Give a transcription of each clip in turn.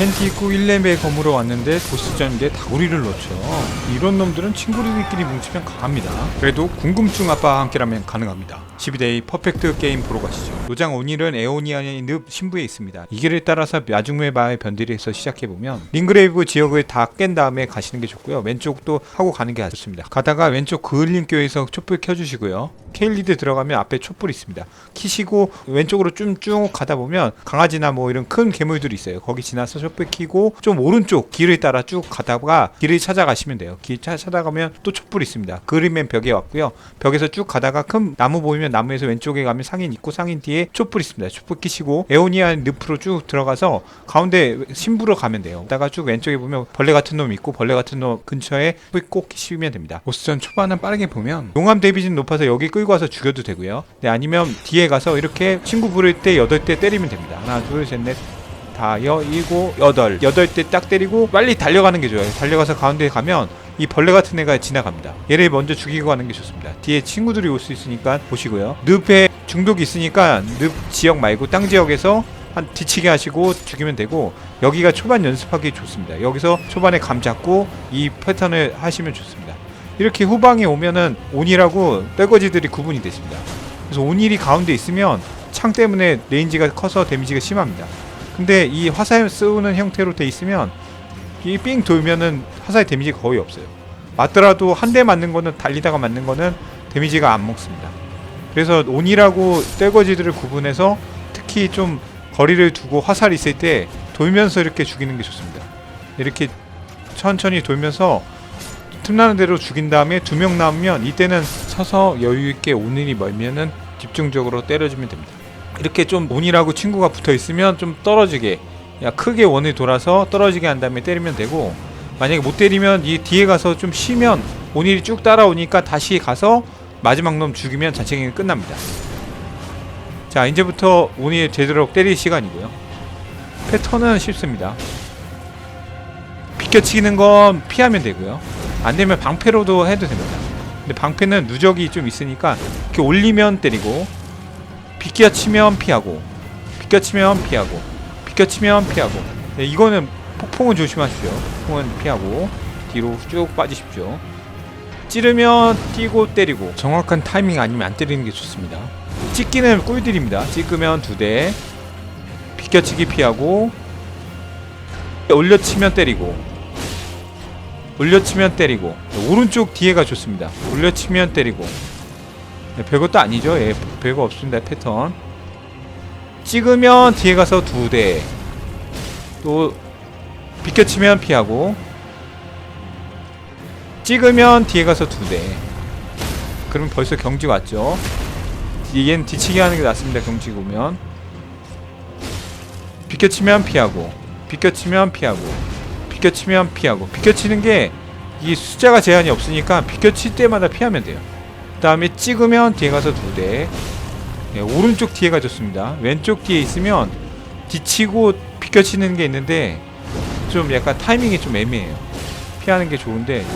팬티 입고 1렘의 검으로 왔는데 보스전인데 다구리를 놓죠. 이런 놈들은 친구들끼리 뭉치면 강합니다. 그래도 궁금증 아빠와 함께라면 가능합니다. 12데이 퍼펙트 게임 보러 가시죠. 노장 오닐은 에오니아의 늪 신부에 있습니다. 이 길을 따라서 야중의 마을 변두리에서 시작해보면 링그레이브 지역을 다 깬 다음에 가시는 게 좋고요. 왼쪽도 하고 가는 게 좋습니다. 가다가 왼쪽 그을림교에서 촛불 켜주시고요. 케일리드 들어가면 앞에 촛불 있습니다. 키시고 왼쪽으로 쭉 가다 보면 강아지나 뭐 이런 큰 괴물들이 있어요. 거기 지나서 촛불 켜고 좀 오른쪽 길을 따라 쭉 가다가 길을 찾아가시면 돼요. 길 차- 찾아가면 또 촛불 있습니다. 그림맨 벽에 왔고요. 벽에서 쭉 가다가 큰 나무 보이면 나무에서 왼쪽에 가면 상인 있고 상인 뒤에 촛불 있습니다. 촛불 켜시고 에오니아 늪으로 쭉 들어가서 가운데 신부로 가면 돼요. 다가 쭉 왼쪽에 보면 벌레 같은 놈 있고 벌레 같은 놈 근처에 꼭 켜시면 됩니다. 보스전 초반은 빠르게 보면 용암 데미지는 높아서 여기 끌고 와서 죽여도 되고요. 네, 아니면 뒤에 가서 이렇게 친구 부를 때 여덟 대 때리면 됩니다. 하나, 둘, 셋, 넷, 다여, 일곱, 여덟. 여덟 대 딱 때리고 빨리 달려가는 게 좋아요. 달려가서 가운데 가면 이 벌레 같은 애가 지나갑니다. 얘를 먼저 죽이고 가는 게 좋습니다. 뒤에 친구들이 올 수 있으니까 보시고요. 늪에 중독이 있으니까 늪 지역 말고 땅 지역에서 한 뒤치게 하시고 죽이면 되고 여기가 초반 연습하기 좋습니다. 여기서 초반에 감 잡고 이 패턴을 하시면 좋습니다. 이렇게 후방에 오면은 온이라고 떼거지들이 구분이 됐습니다. 그래서 온일이 가운데 있으면 창 때문에 레인지가 커서 데미지가 심합니다. 근데 이 화살 쏘는 형태로 돼 있으면 이 삥 돌면은 화살 데미지가 거의 없어요. 맞더라도 한 대 맞는 거는 달리다가 맞는 거는 데미지가 안 먹습니다. 그래서 온이라고 떼거지들을 구분해서 특히 좀 거리를 두고 화살 있을 때 돌면서 이렇게 죽이는 게 좋습니다. 이렇게 천천히 돌면서 틈나는 대로 죽인 다음에 두 명 남으면 이때는 서서 여유 있게 온일이 멀면은 집중적으로 때려주면 됩니다. 이렇게 좀 온이라고 친구가 붙어 있으면 좀 떨어지게 야 크게 원을 돌아서 떨어지게 한 다음에 때리면 되고 만약에 못 때리면 이 뒤에 가서 좀 쉬면 온일이 쭉 따라오니까 다시 가서 마지막 놈 죽이면 자체경이 끝납니다. 자 이제부터 온일 제대로 때릴 시간이고요. 패턴은 쉽습니다. 비껴치기는 건 피하면 되고요. 안 되면 방패로도 해도 됩니다. 근데 방패는 누적이 좀 있으니까 이렇게 올리면 때리고 비껴치면 피하고 비껴치면 피하고 비껴치면 피하고 네, 이거는 폭풍은 조심하십시오. 폭풍은 피하고 뒤로 쭉 빠지십시오. 찌르면 뛰고 때리고 정확한 타이밍 아니면 안 때리는 게 좋습니다. 찍기는 꿀들입니다. 찍으면 두 대, 비껴치기 피하고 올려치면 때리고 올려치면 때리고 오른쪽 뒤에가 좋습니다. 올려치면 때리고 네, 별것도 아니죠. 예, 별거 없습니다. 패턴 찍으면 뒤에 가서 두 대, 또 비껴치면 피하고 찍으면 뒤에 가서 두 대. 그럼 벌써 경지 왔죠. 얘는 뒤치기 하는 게 낫습니다. 경지 오면 비껴치면 피하고 비껴치면 피하고 비껴치면 피하고 비껴치는 게 이 숫자가 제한이 없으니까 비껴칠 때마다 피하면 돼요. 그 다음에 찍으면 뒤에 가서 두 대. 네, 오른쪽 뒤에가 좋습니다. 왼쪽 뒤에 있으면 뒤치고 비껴치는 게 있는데 좀 약간 타이밍이 좀 애매해요. 피하는 게 좋은데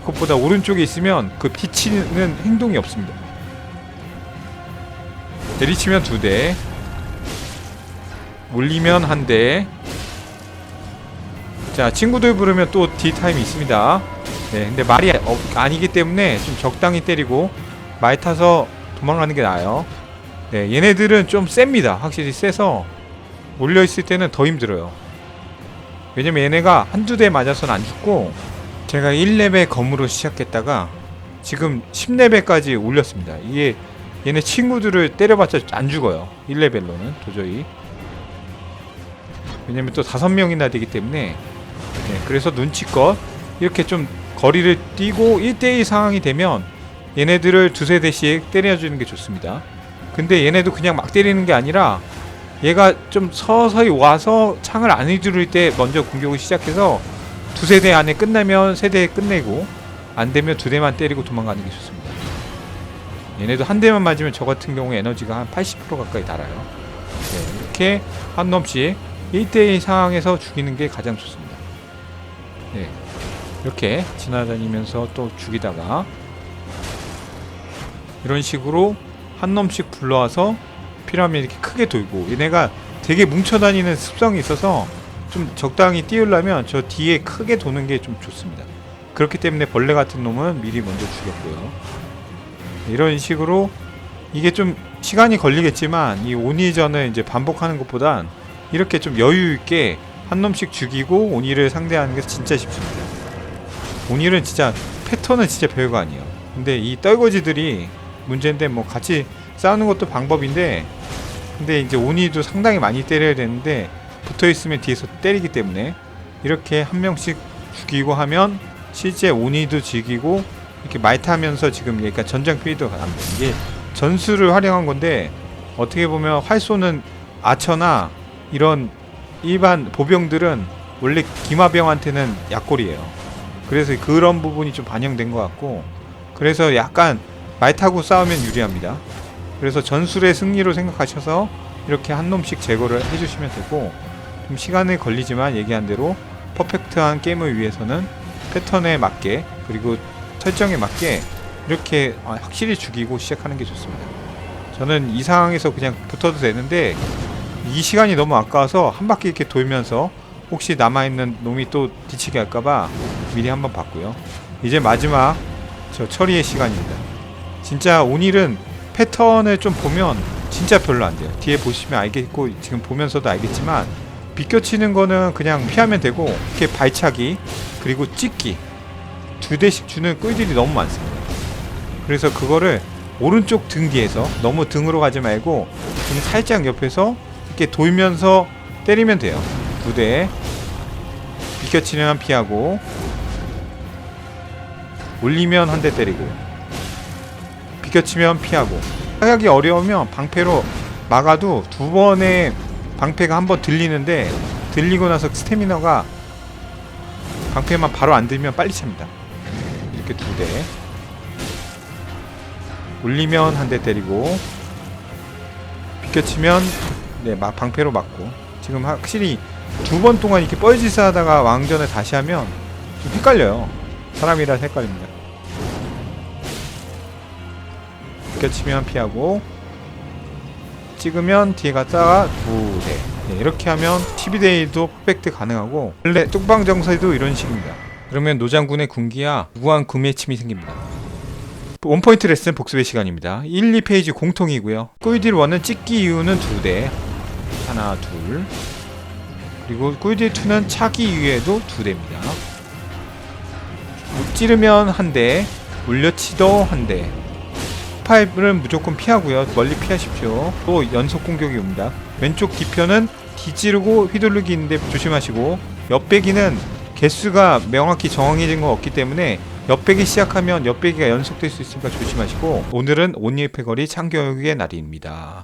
그것보다 오른쪽에 있으면 그 뒤치는 행동이 없습니다. 내리치면 두 대. 올리면 한 대. 자, 친구들 부르면 또 D타임이 있습니다. 네, 근데 말이 어, 아니기 때문에 좀 적당히 때리고 말 타서 도망가는 게 나아요. 네, 얘네들은 좀 셉니다. 확실히 세서 몰려있을 때는 더 힘들어요. 왜냐면 얘네가 한두 대 맞아서는 안 죽고 제가 1레벨 검으로 시작했다가 지금 10레벨까지 올렸습니다. 이게 얘네 친구들을 때려봤자 안 죽어요. 1레벨로는 도저히. 왜냐면 또 다섯 명이나 되기 때문에 네, 그래서 눈치껏 이렇게 좀 거리를 뛰고 1대1 상황이 되면 얘네들을 두세 대씩 때려주는 게 좋습니다. 근데 얘네도 그냥 막 때리는 게 아니라 얘가 좀 서서히 와서 창을 안 휘두를 때 먼저 공격을 시작해서 두세 대 안에 끝나면 세 대 끝내고 안 되면 두 대만 때리고 도망가는 게 좋습니다. 얘네도 한 대만 맞으면 저 같은 경우에 에너지가 한 80% 가까이 달아요. 네, 이렇게 한 놈씩 1대1 상황에서 죽이는 게 가장 좋습니다. 네. 이렇게 지나다니면서 또 죽이다가 이런 식으로 한 놈씩 불러와서 필요하면 이렇게 크게 돌고 얘네가 되게 뭉쳐다니는 습성이 있어서 좀 적당히 띄우려면 저 뒤에 크게 도는 게 좀 좋습니다. 그렇기 때문에 벌레 같은 놈은 미리 먼저 죽였고요. 이런 식으로 이게 좀 시간이 걸리겠지만 이 오니전을 이제 반복하는 것보단 이렇게 좀 여유 있게 한 놈씩 죽이고 오니를 상대하는 게 진짜 쉽습니다. 오니는 진짜 패턴은 진짜 별거 아니에요. 근데 이 떨거지들이 문제인데 뭐 같이 싸우는 것도 방법인데 근데 이제 오니도 상당히 많이 때려야 되는데 붙어 있으면 뒤에서 때리기 때문에 이렇게 한 명씩 죽이고 하면 실제 오니도 죽이고 이렇게 말타하면서 지금 그러니까 전장 피드가 갑니다. 이게 전술을 활용한 건데 어떻게 보면 활 쏘는 아처나 이런 일반 보병들은 원래 기마병한테는 약골이에요. 그래서 그런 부분이 좀 반영된 것 같고 그래서 약간 말 타고 싸우면 유리합니다. 그래서 전술의 승리로 생각하셔서 이렇게 한 놈씩 제거를 해주시면 되고 좀 시간이 걸리지만 얘기한 대로 퍼펙트한 게임을 위해서는 패턴에 맞게 그리고 설정에 맞게 이렇게 아, 확실히 죽이고 시작하는 게 좋습니다. 저는 이 상황에서 그냥 붙어도 되는데 이 시간이 너무 아까워서 한 바퀴 이렇게 돌면서 혹시 남아있는 놈이 또 뒤치게 할까봐 미리 한번 봤고요. 이제 마지막 저 처리의 시간입니다. 진짜 오닐은 패턴을 좀 보면 진짜 별로 안 돼요. 뒤에 보시면 알겠고 지금 보면서도 알겠지만 비껴치는 거는 그냥 피하면 되고 이렇게 발차기 그리고 찍기 두 대씩 주는 꿀들이 너무 많습니다. 그래서 그거를 오른쪽 등 뒤에서 너무 등으로 가지 말고 등 살짝 옆에서 이렇게 돌면서 때리면 돼요. 두 대. 비껴치면 피하고 올리면 한 대 때리고 비껴치면 피하고 타격이 어려우면 방패로 막아도 두 번의 방패가 한 번 들리는데 들리고 나서 스태미너가 방패만 바로 안 들면 빨리 찹니다. 이렇게 두 대. 올리면 한 대 때리고 비껴치면 네, 막 방패로 맞고 지금 확실히 두 번 동안 이렇게 뻘짓을 하다가 왕전을 다시 하면 좀 헷갈려요. 사람이라 헷갈립니다. 비껴치면 피하고 찍으면 뒤에 갔다가 두 대. 네, 이렇게 하면 12대도 퍼펙트 가능하고 원래 뚝방 정서에도 이런 식입니다. 그러면 노장군의 군기야 무한 구매 침이 생깁니다. 원포인트 레슨 복습의 시간입니다. 1, 2페이지 공통이고요. 꿀딜 1은 찍기 이유는 두 대. 하나, 둘. 그리고 꿀딜 2는 차기 이후에도 두 대입니다. 찌르면 한 대, 올려치도 한 대. 파이브는 무조건 피하고요. 멀리 피하십시오. 또 연속 공격이 옵니다. 왼쪽 뒤편은 뒤찌르고 휘두르기 있는데 조심하시고 옆배기는 개수가 명확히 정해진 건 없기 때문에 옆배기 시작하면 옆배기가 연속될 수 있으니까 조심하시고 오늘은 온일 패거리 참교육의 날입니다.